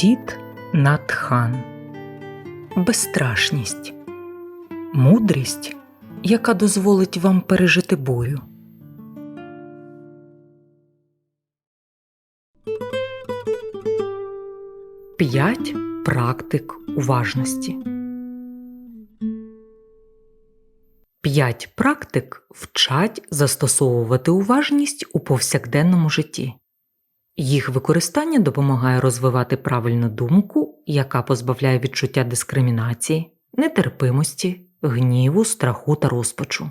Тіт Натхан Безстрашність Мудрість, яка дозволить вам пережити бурю. П'ять практик уважності. П'ять практик вчать застосовувати уважність у повсякденному житті. Їх використання допомагає розвивати правильну думку, яка позбавляє відчуття дискримінації, нетерпимості, гніву, страху та розпачу.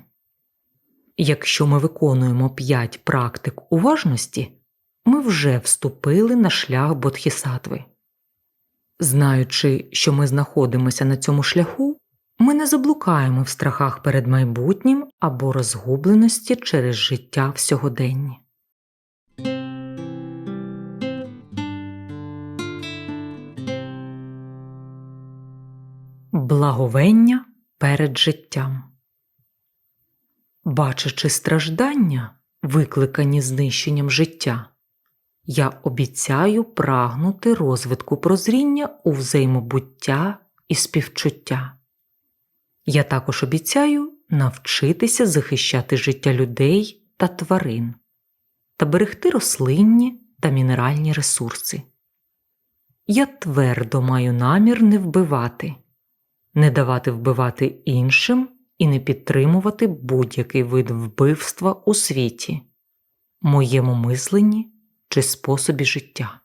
Якщо ми виконуємо 5 практик уважності, ми вже вступили на шлях бодхісатви. Знаючи, що ми знаходимося на цьому шляху, ми не заблукаємо в страхах перед майбутнім або розгубленості через життя в сьогоденні. Благовення перед життям. Бачачи страждання, викликані знищенням життя, я обіцяю прагнути розвитку прозріння у взаємобуття і співчуття. Я також обіцяю навчитися захищати життя людей та тварин та берегти рослинні та мінеральні ресурси. Я твердо маю намір не вбивати не давати вбивати іншим і не підтримувати будь-який вид вбивства у світі, моєму мисленні чи способі життя.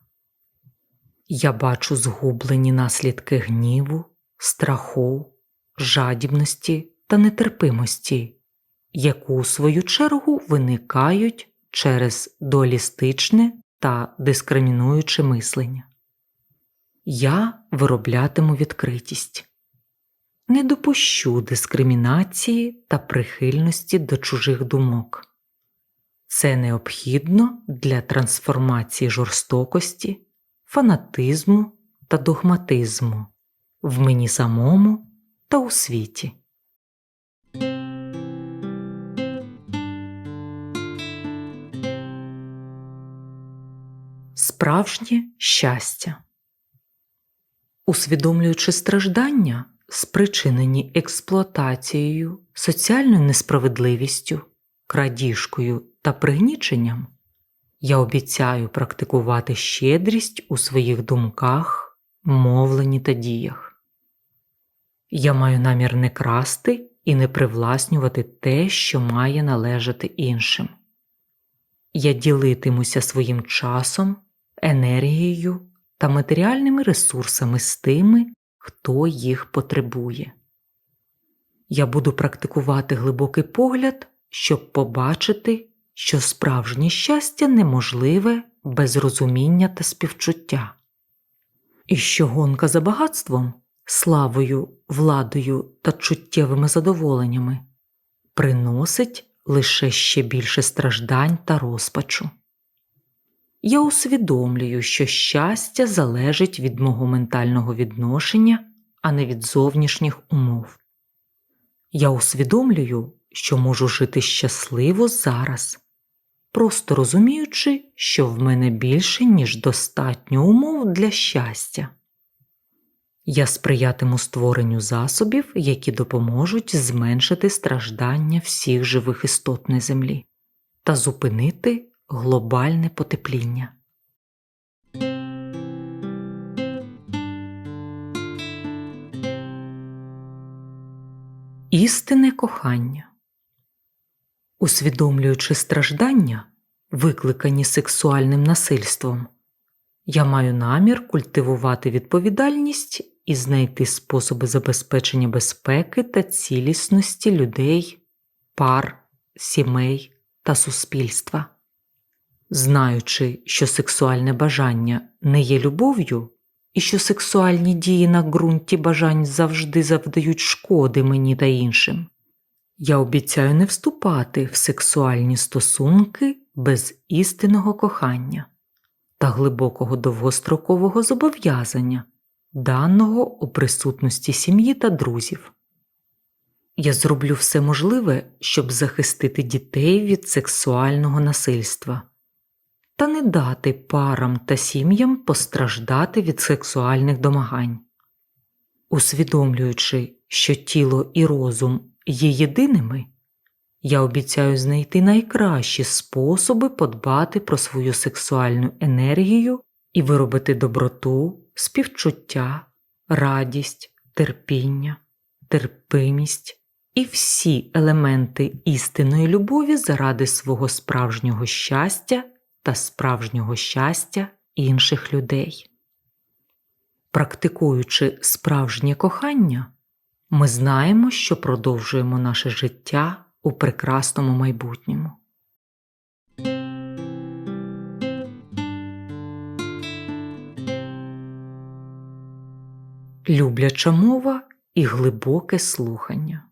Я бачу згублені наслідки гніву, страху, жадібності та нетерпимості, яку у свою чергу виникають через дуалістичне та дискримінуюче мислення. Я вироблятиму відкритість не допущу дискримінації та прихильності до чужих думок. Це необхідно для трансформації жорстокості, фанатизму та догматизму в мені самому та у світі. Справжнє щастя. Усвідомлюючи страждання, спричинені експлуатацією, соціальною несправедливістю, крадіжкою та пригніченням, я обіцяю практикувати щедрість у своїх думках, мовленні та діях. Я маю намір не красти і не привласнювати те, що має належати іншим. Я ділитимуся своїм часом, енергією та матеріальними ресурсами з тими, хто їх потребує. Я буду практикувати глибокий погляд, щоб побачити, що справжнє щастя неможливе без розуміння та співчуття, і що гонка за багатством, славою, владою та чуттєвими задоволеннями приносить лише ще більше страждань та розпачу я усвідомлюю, що щастя залежить від мого ментального відношення, а не від зовнішніх умов. Я усвідомлюю, що можу жити щасливо зараз, просто розуміючи, що в мене більше, ніж достатньо умов для щастя. Я сприятиму створенню засобів, які допоможуть зменшити страждання всіх живих істот на землі та зупинити глобальне потепління. Істинне кохання. Усвідомлюючи страждання, викликані сексуальним насильством, я маю намір культивувати відповідальність і знайти способи забезпечення безпеки та цілісності людей, пар, сімей та суспільства. Знаючи, що сексуальне бажання не є любов'ю, і що сексуальні дії на ґрунті бажань завжди завдають шкоди мені та іншим, я обіцяю не вступати в сексуальні стосунки без істинного кохання та глибокого довгострокового зобов'язання, даного у присутності сім'ї та друзів. Я зроблю все можливе, щоб захистити дітей від сексуального насильства та не дати парам та сім'ям постраждати від сексуальних домагань. Усвідомлюючи, що тіло і розум є єдиними, я обіцяю знайти найкращі способи подбати про свою сексуальну енергію і виробити доброту, співчуття, радість, терпіння, терпимість і всі елементи істинної любові заради свого справжнього щастя та справжнього щастя інших людей. Практикуючи справжнє кохання, ми знаємо, що продовжуємо наше життя у прекрасному майбутньому. Любляча мова і глибоке слухання.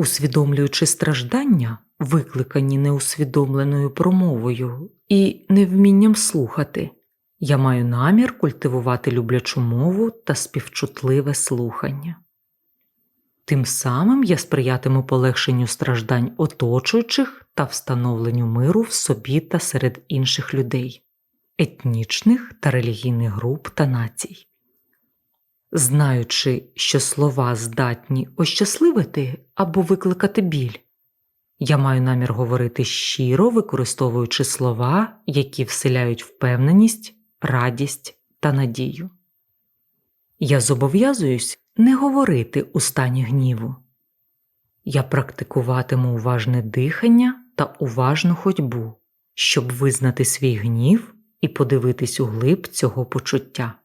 Усвідомлюючи страждання, викликані неусвідомленою промовою і невмінням слухати, я маю намір культивувати люблячу мову та співчутливе слухання. Тим самим я сприятиму полегшенню страждань оточуючих та встановленню миру в собі та серед інших людей, етнічних та релігійних груп та націй. Знаючи, що слова здатні ощасливити або викликати біль, я маю намір говорити щиро, використовуючи слова, які вселяють впевненість, радість та надію. Я зобов'язуюсь не говорити у стані гніву. Я практикуватиму уважне дихання та уважну ходьбу, щоб визнати свій гнів і подивитись у глиб цього почуття.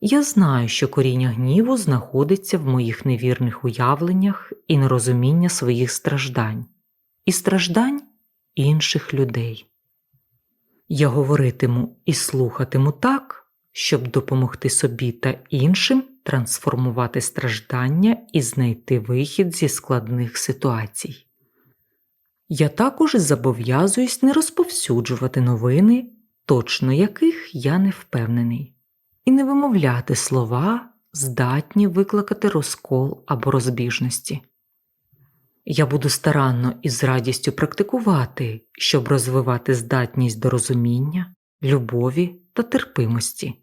Я знаю, що коріння гніву знаходиться в моїх невірних уявленнях і нерозуміння своїх страждань, і страждань інших людей. Я говоритиму і слухатиму так, щоб допомогти собі та іншим трансформувати страждання і знайти вихід зі складних ситуацій. Я також зобов'язуюсь не розповсюджувати новини, точно яких я не впевнений і не вимовляти слова, здатні викликати розкол або розбіжності. Я буду старанно і з радістю практикувати, щоб розвивати здатність до розуміння, любові та терпимості,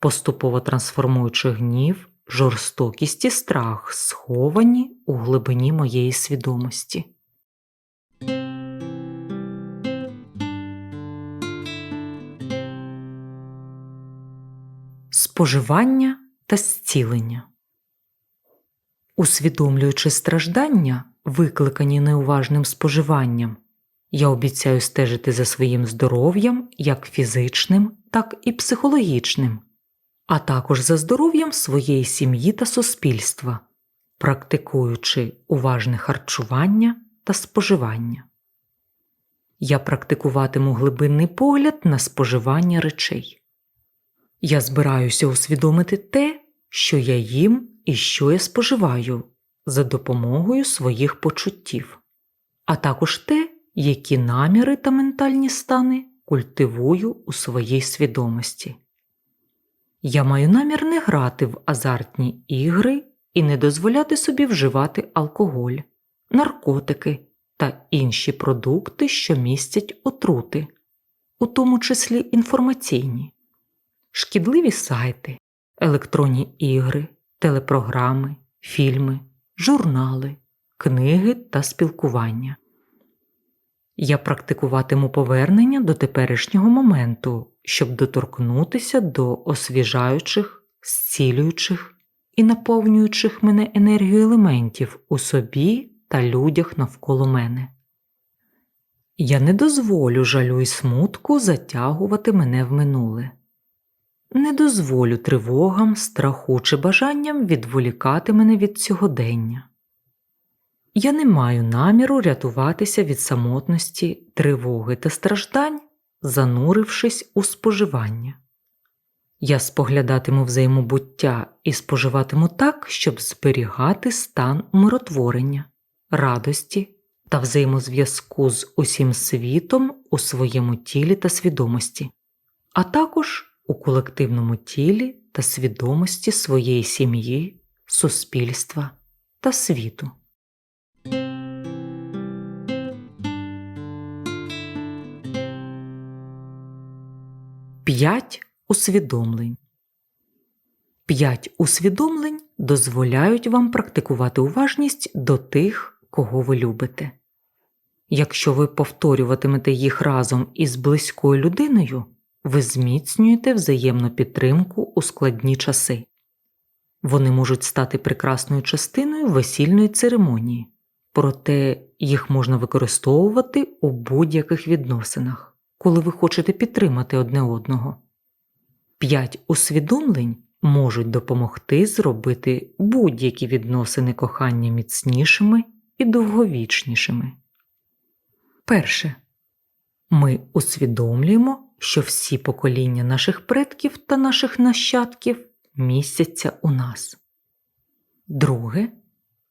поступово трансформуючи гнів, жорстокість і страх, сховані у глибині моєї свідомості. Споживання та зцілення. Усвідомлюючи страждання, викликані неуважним споживанням, я обіцяю стежити за своїм здоров'ям як фізичним, так і психологічним, а також за здоров'ям своєї сім'ї та суспільства, практикуючи уважне харчування та споживання. Я практикуватиму глибинний погляд на споживання речей. Я збираюся усвідомити те, що я їм і що я споживаю за допомогою своїх почуттів, а також те, які наміри та ментальні стани культивую у своїй свідомості. Я маю намір не грати в азартні ігри і не дозволяти собі вживати алкоголь, наркотики та інші продукти, що містять отрути, у тому числі інформаційні шкідливі сайти, електронні ігри, телепрограми, фільми, журнали, книги та спілкування. Я практикуватиму повернення до теперішнього моменту, щоб доторкнутися до освіжаючих, зцілюючих і наповнюючих мене енергію елементів у собі та людях навколо мене. Я не дозволю жалю й смутку затягувати мене в минуле не дозволю тривогам, страху чи бажанням відволікати мене від сьогодення. Я не маю наміру рятуватися від самотності, тривоги та страждань, занурившись у споживання. Я споглядатиму взаємобуття і споживатиму так, щоб зберігати стан умиротворення, радості та взаємозв'язку з усім світом у своєму тілі та свідомості, а також у колективному тілі та свідомості своєї сім'ї, суспільства та світу. 5 усвідомлень. 5 усвідомлень дозволяють вам практикувати уважність до тих, кого ви любите. Якщо ви повторюватимете їх разом із близькою людиною, ви зміцнюєте взаємну підтримку у складні часи. Вони можуть стати прекрасною частиною весільної церемонії, проте їх можна використовувати у будь-яких відносинах, коли ви хочете підтримати одне одного. П'ять усвідомлень можуть допомогти зробити будь-які відносини кохання міцнішими і довговічнішими. Перше. Ми усвідомлюємо, що всі покоління наших предків та наших нащадків містяться у нас. Друге.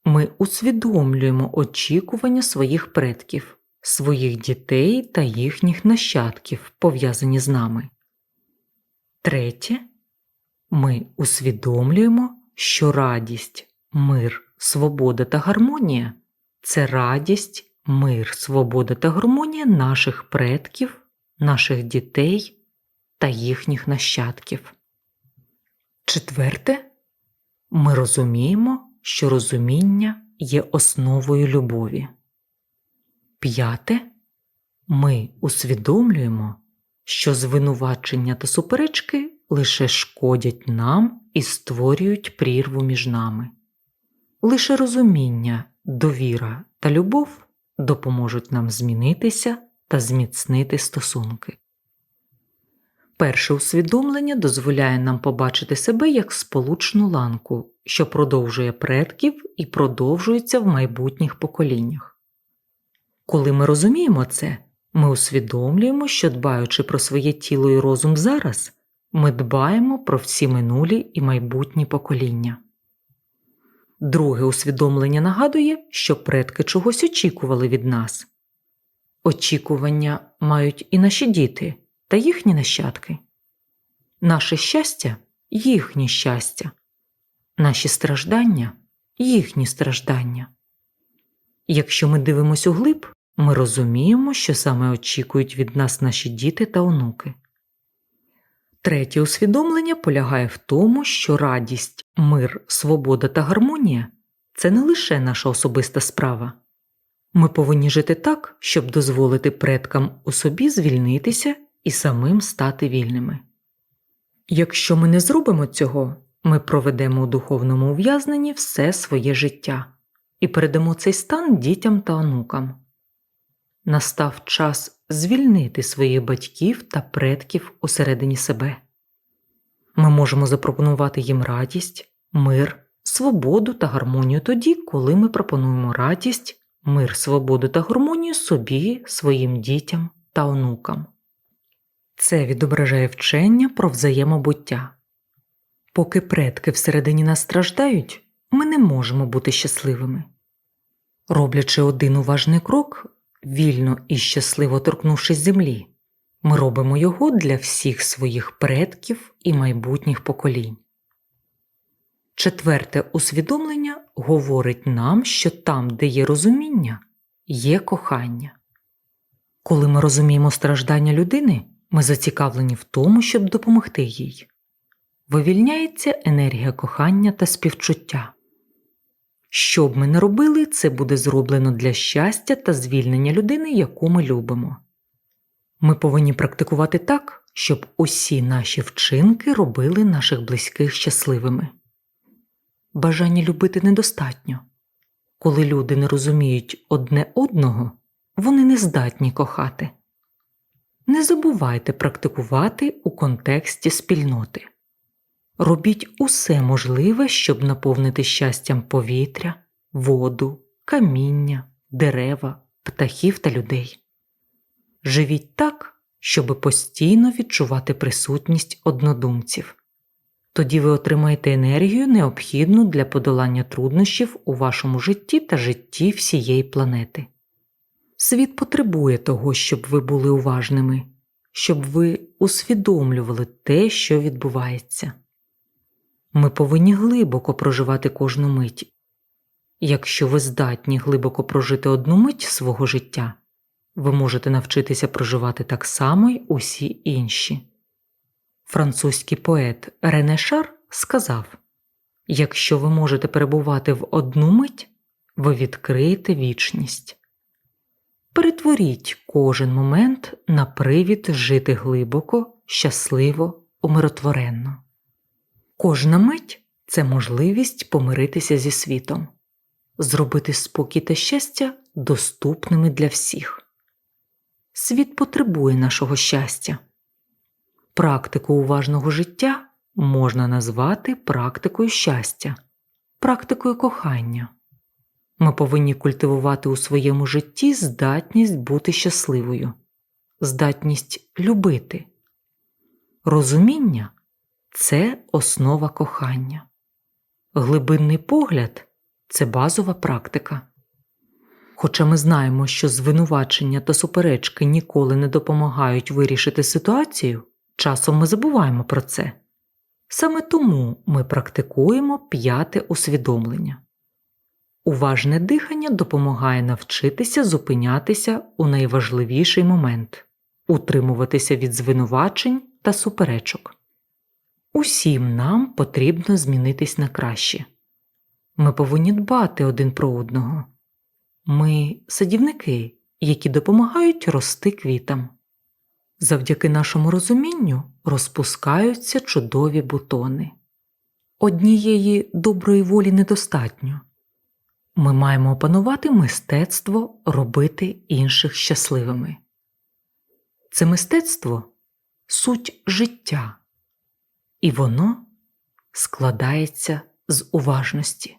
Ми усвідомлюємо очікування своїх предків, своїх дітей та їхніх нащадків, пов'язані з нами. Третє. Ми усвідомлюємо, що радість, мир, свобода та гармонія це радість, мир, свобода та гармонія наших предків, наших дітей та їхніх нащадків. Четверте, ми розуміємо, що розуміння є основою любові. П'яте, ми усвідомлюємо, що звинувачення та суперечки лише шкодять нам і створюють прірву між нами. Лише розуміння, довіра та любов допоможуть нам змінитися та зміцнити стосунки. Перше усвідомлення дозволяє нам побачити себе як сполучну ланку, що продовжує предків і продовжується в майбутніх поколіннях. Коли ми розуміємо це, ми усвідомлюємо, що дбаючи про своє тіло і розум зараз, ми дбаємо про всі минулі і майбутні покоління. Друге усвідомлення нагадує, що предки чогось очікували від нас. Очікування мають і наші діти та їхні нащадки. Наше щастя їхнє щастя, наші страждання їхні страждання. Якщо ми дивимося углиб, ми розуміємо, що саме очікують від нас наші діти та онуки. Третє усвідомлення полягає в тому, що радість, мир, свобода та гармонія це не лише наша особиста справа. Ми повинні жити так, щоб дозволити предкам у собі звільнитися і самим стати вільними. Якщо ми не зробимо цього, ми проведемо у духовному ув'язненні все своє життя і передамо цей стан дітям та онукам. Настав час звільнити своїх батьків та предків усередині себе. Ми можемо запропонувати їм радість, мир, свободу та гармонію тоді, коли ми пропонуємо радість, мир, свободу та гармонію собі, своїм дітям та онукам. Це відображає вчення про взаємобуття. Поки предки всередині нас страждають, ми не можемо бути щасливими. Роблячи один уважний крок, вільно і щасливо торкнувшись землі, ми робимо його для всіх своїх предків і майбутніх поколінь. Четверте усвідомлення говорить нам, що там, де є розуміння, є кохання. Коли ми розуміємо страждання людини, ми зацікавлені в тому, щоб допомогти їй. Вивільняється енергія кохання та співчуття. Що б ми не робили, це буде зроблено для щастя та звільнення людини, яку ми любимо. Ми повинні практикувати так, щоб усі наші вчинки робили наших близьких щасливими. Бажання любити недостатньо. Коли люди не розуміють одне одного, вони не здатні кохати. Не забувайте практикувати у контексті спільноти. Робіть усе можливе, щоб наповнити щастям повітря, воду, каміння, дерева, птахів та людей. Живіть так, щоб постійно відчувати присутність однодумців. Тоді ви отримаєте енергію, необхідну для подолання труднощів у вашому житті та житті всієї планети. Світ потребує того, щоб ви були уважними, щоб ви усвідомлювали те, що відбувається. Ми повинні глибоко проживати кожну мить. Якщо ви здатні глибоко прожити одну мить свого життя, ви можете навчитися проживати так само й усі інші. Французький поет Рене Шар сказав: Якщо ви можете перебувати в одну мить, ви відкриєте вічність. Перетворіть кожен момент на привід жити глибоко, щасливо, умиротворенно. Кожна мить це можливість помиритися зі світом, зробити спокій та щастя доступними для всіх. Світ потребує нашого щастя. Практику уважного життя можна назвати практикою щастя, практикою кохання. Ми повинні культивувати у своєму житті здатність бути щасливою, здатність любити. Розуміння це основа кохання. Глибинний погляд це базова практика. Хоча ми знаємо, що звинувачення та суперечки ніколи не допомагають вирішити ситуацію, часом ми забуваємо про це. Саме тому ми практикуємо п'яте усвідомлення. Уважне дихання допомагає навчитися зупинятися у найважливіший момент, утримуватися від звинувачень та суперечок. Усім нам потрібно змінитись на краще. Ми повинні дбати один про одного. Ми садівники, які допомагають рости квітам. Завдяки нашому розумінню розпускаються чудові бутони. Однієї доброї волі недостатньо. Ми маємо опанувати мистецтво робити інших щасливими. Це мистецтво суть життя, і воно складається з уважності.